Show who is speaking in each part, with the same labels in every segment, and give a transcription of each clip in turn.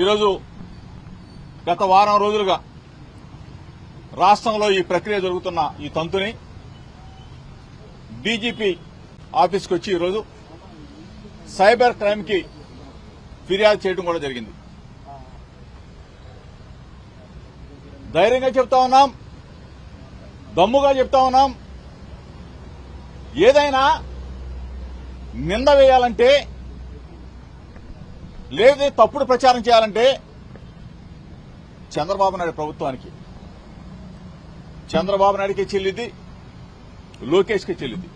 Speaker 1: ఈరోజు గత వారం రోజులుగా రాష్ట్రంలో ఈ ప్రక్రియ జరుగుతున్న ఈ తంతుని డీజీపీ ఆఫీస్కి వచ్చి ఈరోజు సైబర్ క్రైమ్కి ఫిర్యాదు చేయడం కూడా జరిగింది. ధైర్యంగా చెప్తా ఉన్నాం దమ్ముగా చెప్తా ఉన్నాం. ఏదైనా నింద వేయాలంటే లేదు తప్పుడు ప్రచారం చేయాలంటే చంద్రబాబు నాయుడు ప్రభుత్వానికి చంద్రబాబు నాయుడికి చెల్లింది లోకేష్కి చెల్లింది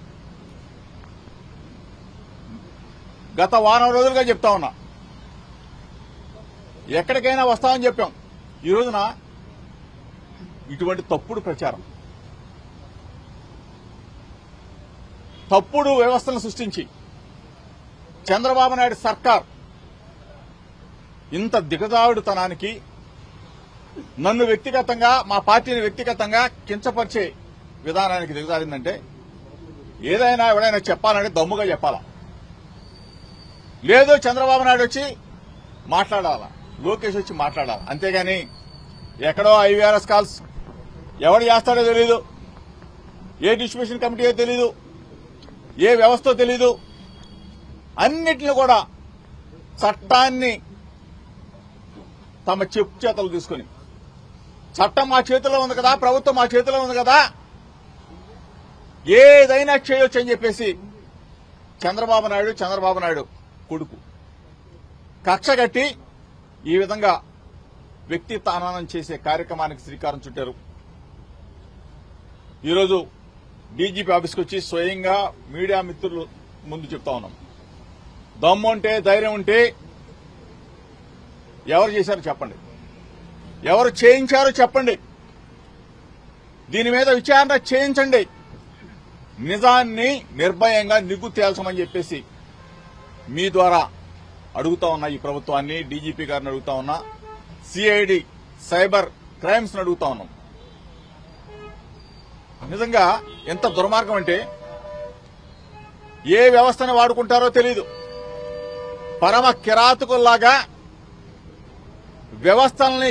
Speaker 1: గత వారం రోజులుగా చెప్తా ఉన్నా. ఎక్కడికైనా వస్తామని చెప్పాం. ఈ రోజున ఇటువంటి తప్పుడు ప్రచారం తప్పుడు వ్యవస్థను సృష్టించి చంద్రబాబు నాయుడు సర్కార్ ఇంత దిగజావుడుతనానికి నన్ను వ్యక్తిగతంగా మా పార్టీని వ్యక్తిగతంగా కించపరిచే విధానానికి దిగజారిందంటే ఏదైనా ఎవడైనా చెప్పాలంటే దమ్ముగా చెప్పాలా? లేదు చంద్రబాబు నాయుడు వచ్చి మాట్లాడాలా? లోకేష్ వచ్చి మాట్లాడాలి? అంతేగాని ఎక్కడో ఐవీఆర్ఎస్ కాల్స్ ఎవడు చేస్తాడో తెలీదు. ఏ డిస్ట్రిబ్యూషన్ కమిటీ తెలీదు. ఏ వ్యవస్థ తెలీదు. అన్నిటిని కూడా చట్టాన్ని తమ చెప్పు చేతలు తీసుకుని. చట్టం మా చేతిలో ఉంది కదా ప్రభుత్వం మా చేతిలో ఉంది కదా. ఏదైనా చేయొచ్చు అని చెప్పేసి చంద్రబాబు నాయుడు చంద్రబాబు నాయుడు కొడుకు. కక్ష కట్టి ఈ విధంగా వ్యక్తిత్వ హననం చేసే కార్యక్రమానికి శ్రీకారం చుట్టారు. ఈరోజు డీజీపీ ఆఫీస్కి వచ్చి స్వయంగా మీడియా మిత్రులు ముందు చెప్తా ఉన్నాం. దమ్ము ఉంటే ధైర్యం ఉంటే ఎవరు చేశారో చెప్పండి. ఎవరు చేయించారో చెప్పండి. దీని మీద విచారణ చేయించండి. నిజాన్ని నిర్భయంగా నిగ్గు తేల్చమని చెప్పేసి మీ ద్వారా అడుగుతా ఉన్నా ఈ ప్రభుత్వాన్ని డీజీపీ గారిని అడుగుతా ఉన్నా సిఐడి సైబర్ క్రైమ్స్ అడుగుతా ఉన్నాం. నిజంగా ఎంత దుర్మార్గం అంటే ఏ వ్యవస్థను వాడుకుంటారో తెలీదు. పరమ కిరాతకుల్లాగా వ్యవస్థల్ని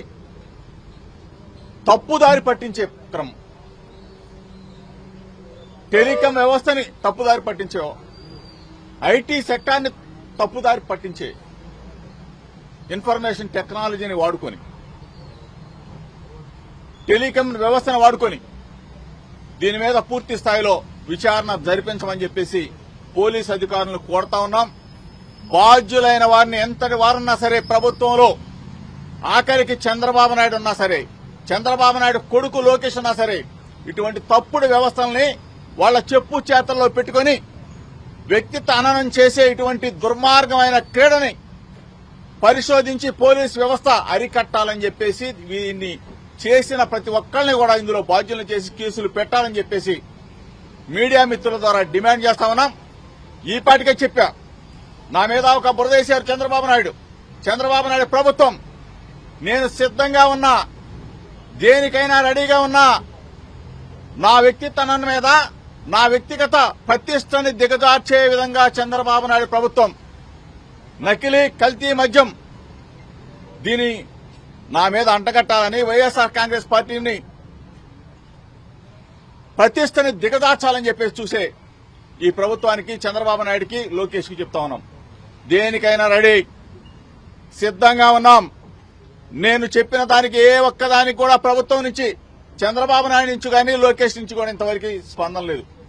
Speaker 1: తప్పుదారి పట్టించే క్రమం. టెలికాం వ్యవస్థని తప్పుదారి పట్టించే ఐటీ సెక్టార్ని తప్పుదారి పట్టించే ఇన్ఫర్మేషన్ టెక్నాలజీని వాడుకొని టెలికాం వ్యవస్థను వాడుకొని దీని మీద పూర్తి స్థాయిలో విచారణ జరిపించమని చెప్పేసి పోలీస్ అధికారులను కోరుతా ఉన్నాం. బాధ్యులైన వారిని ఎంతటి వారున్నా సరే ప్రభుత్వంలో ఆఖరికి చంద్రబాబు నాయుడు ఉన్నా సరే చంద్రబాబు నాయుడు కొడుకు లోకేష్ ఉన్నా సరే ఇటువంటి తప్పుడు వ్యవస్థల్ని వాళ్ళ చెప్పు చేతల్లో పెట్టుకొని వ్యక్తిత్వ అననం చేసే ఇటువంటి దుర్మార్గమైన క్రీడని పరిశోధించి పోలీస్ వ్యవస్థ అరికట్టాలని చెప్పేసి దీన్ని చేసిన ప్రతి ఒక్కరిని కూడా ఇందులో బాధ్యులను చేసి కేసులు పెట్టాలని చెప్పేసి మీడియా మిత్రుల ద్వారా డిమాండ్ చేస్తా ఉన్నాం. ఈ పాటికే చెప్పా నా మీద ఒక బురదేశారు చంద్రబాబు నాయుడు. చంద్రబాబు నాయుడు ప్రభుత్వం నేను సిద్ధంగా ఉన్నా దేనికైనా రెడీగా ఉన్నా నా వ్యక్తిత్వం మీద నా వ్యక్తిగత ప్రతిష్టని దిగజార్చే విధంగా చంద్రబాబు నాయుడు ప్రభుత్వం నకిలీ కల్తీ మద్యం దీని నా మీద అంటగట్టాలని వైఎస్ఆర్ కాంగ్రెస్ పార్టీని ప్రతిష్టని దిగజార్చాలని చెప్పేసి చూసే ఈ ప్రభుత్వానికి చంద్రబాబు నాయుడికి లోకేష్కి చెప్తా ఉన్నాం. దేనికైనా రెడీ. సిద్ధంగా ఉన్నాం. నేను చెప్పిన దానికి ఏ ఒక్కదానికి కూడా ప్రభుత్వం నుంచి చంద్రబాబు నాయుడు నుంచి కానీ లోకేష్ నుంచి కూడా ఇంతవరకు స్పందన లేదు.